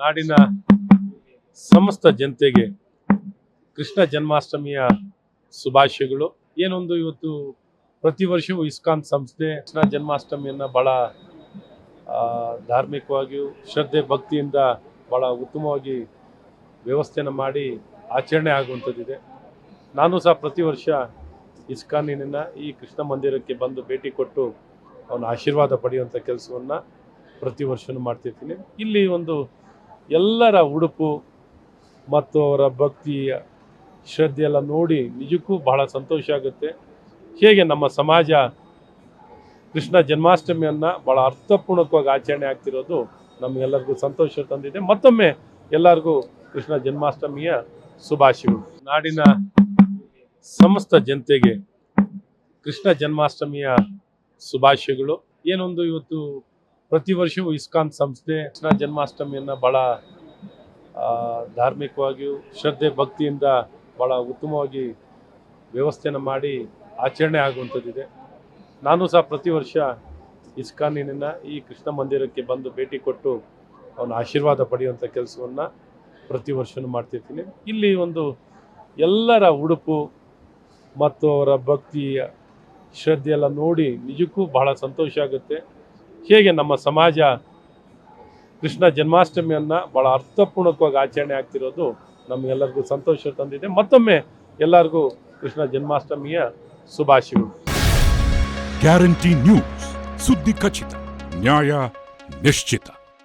ನಾಡಿನ ಸಮಸ್ತ ಜನತೆಗೆ ಕೃಷ್ಣ ಜನ್ಮಾಷ್ಟಮಿಯ ಶುಭಾಶಯಗಳು. ಏನೊಂದು ಇವತ್ತು ಪ್ರತಿ ವರ್ಷವೂ ಇಸ್ಕಾನ್ ಸಂಸ್ಥೆ ಕೃಷ್ಣ ಜನ್ಮಾಷ್ಟಮಿಯನ್ನು ಭಾಳ ಧಾರ್ಮಿಕವಾಗಿಯೂ ಶ್ರದ್ಧೆ ಭಕ್ತಿಯಿಂದ ಭಾಳ ಉತ್ತಮವಾಗಿ ವ್ಯವಸ್ಥೆಯನ್ನು ಮಾಡಿ ಆಚರಣೆ ಆಗುವಂಥದ್ದಿದೆ. ನಾನು ಸಹ ಪ್ರತಿ ವರ್ಷ ಇಸ್ಕಾನಿನ ಈ ಕೃಷ್ಣ ಮಂದಿರಕ್ಕೆ ಬಂದು ಭೇಟಿ ಕೊಟ್ಟು ಅವನ ಆಶೀರ್ವಾದ ಪಡೆಯುವಂಥ ಕೆಲಸವನ್ನು ಪ್ರತಿ ವರ್ಷವೂ ಮಾಡ್ತಿರ್ತೀನಿ. ಇಲ್ಲಿ ಒಂದು ಎಲ್ಲರ ಉಡುಪು ಮತ್ತು ಅವರ ಭಕ್ತಿಯ ಶ್ರದ್ಧೆಯೆಲ್ಲ ನೋಡಿ ನಿಜಕ್ಕೂ ಬಹಳ ಸಂತೋಷ ಆಗುತ್ತೆ. ಹೇಗೆ ನಮ್ಮ ಸಮಾಜ ಕೃಷ್ಣ ಜನ್ಮಾಷ್ಟಮಿಯನ್ನು ಭಾಳ ಅರ್ಥಪೂರ್ಣಕವಾಗಿ ಆಚರಣೆ ಆಗ್ತಿರೋದು ನಮಗೆಲ್ಲರಿಗೂ ಸಂತೋಷ ತಂದಿದೆ. ಮತ್ತೊಮ್ಮೆ ಎಲ್ಲರಿಗೂ ಕೃಷ್ಣ ಜನ್ಮಾಷ್ಟಮಿಯ ಶುಭಾಶಯಗಳು. ನಾಡಿನ ಸಮಸ್ತ ಜನತೆಗೆ ಕೃಷ್ಣ ಜನ್ಮಾಷ್ಟಮಿಯ ಶುಭಾಶಯಗಳು. ಏನೊಂದು ಇವತ್ತು ಪ್ರತಿ ವರ್ಷವೂ ಇಸ್ಕಾನ್ ಸಂಸ್ಥೆ ಕೃಷ್ಣ ಜನ್ಮಾಷ್ಟಮಿಯನ್ನು ಭಾಳ ಧಾರ್ಮಿಕವಾಗಿಯೂ ಶ್ರದ್ಧೆ ಭಕ್ತಿಯಿಂದ ಭಾಳ ಉತ್ತಮವಾಗಿ ವ್ಯವಸ್ಥೆನ ಮಾಡಿ ಆಚರಣೆ ಆಗುವಂಥದ್ದಿದೆ. ನಾನು ಸಹ ಪ್ರತಿ ವರ್ಷ ಇಸ್ಕಾನಿನ ಈ ಕೃಷ್ಣ ಮಂದಿರಕ್ಕೆ ಬಂದು ಭೇಟಿ ಕೊಟ್ಟು ಅವನ ಆಶೀರ್ವಾದ ಪಡೆಯುವಂಥ ಕೆಲಸವನ್ನು ಪ್ರತಿ ವರ್ಷವೂ ಮಾಡ್ತಿರ್ತೀನಿ. ಇಲ್ಲಿ ಒಂದು ಎಲ್ಲರ ಉಡುಪು ಮತ್ತು ಅವರ ಭಕ್ತಿಯ ಶ್ರದ್ಧೆ ಎಲ್ಲ ನೋಡಿ ನಿಜಕ್ಕೂ ಬಹಳ ಸಂತೋಷ ಆಗುತ್ತೆ. ಹೇಗೆ ನಮ್ಮ ಸಮಾಜ ಕೃಷ್ಣ ಜನ್ಮಾಷ್ಟಮಿಯನ್ನು ಭಾಳ ಅರ್ಥಪೂರ್ಣಕವಾಗಿ ಆಚರಣೆ ಆಗ್ತಿರೋದು ನಮಗೆಲ್ಲರಿಗೂ ಸಂತೋಷ ತಂದಿದೆ. ಮತ್ತೊಮ್ಮೆ ಎಲ್ಲರಿಗೂ ಕೃಷ್ಣ ಜನ್ಮಾಷ್ಟಮಿಯ ಶುಭಾಶಯಗಳು. ಗ್ಯಾರಂಟಿ ನ್ಯೂಸ್ ಸುದ್ದಿ ಖಚಿತ ನ್ಯಾಯ ನಿಶ್ಚಿತ